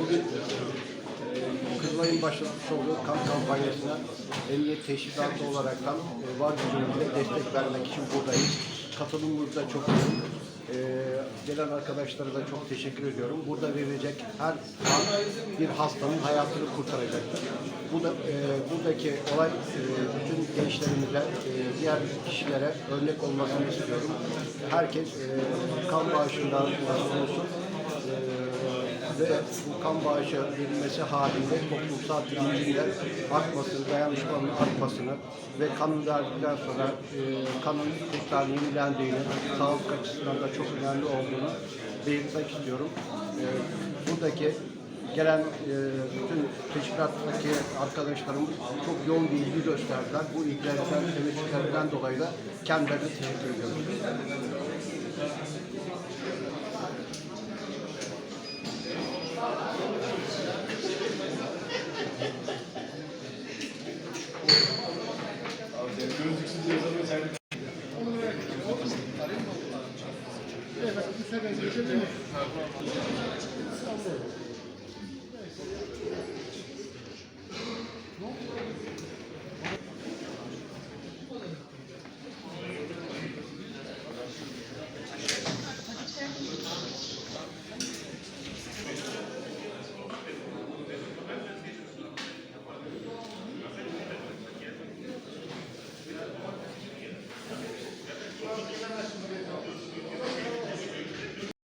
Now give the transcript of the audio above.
Bugün Kızılay'ın başlatmış olduğu kan kampanyasına emniyet teşkilatı olaraktan e, var gücümüzle destek vermek için buradayız. Katılımımız da çok yoğun. E, gelen arkadaşlara da çok teşekkür ediyorum. Burada verilecek her kan bir hastanın hayatını kurtaracaktır. Bu da e, buradaki olay e, bütün gençlerimize, e, diğer kişilere örnek olmasını istiyorum. Herkes e, kan bağışından olsun. E, ve bu kan bağışı verilmesi halinde toplumsal bilincin de artmasını, dayanışmanın artmasını ve kanın verdikten sonra e, kanın tekrar yenilendiğini, sağlık açısından da çok önemli olduğunu belirtmek istiyorum. E, buradaki gelen e, bütün teşkilattaki arkadaşlarımız çok yoğun bir ilgi gösterdiler. Bu ilgilerinden, teveccühlerinden dolayı da kendilerine teşekkür ediyorum. Evet, bu sene geçelim. İstanbul.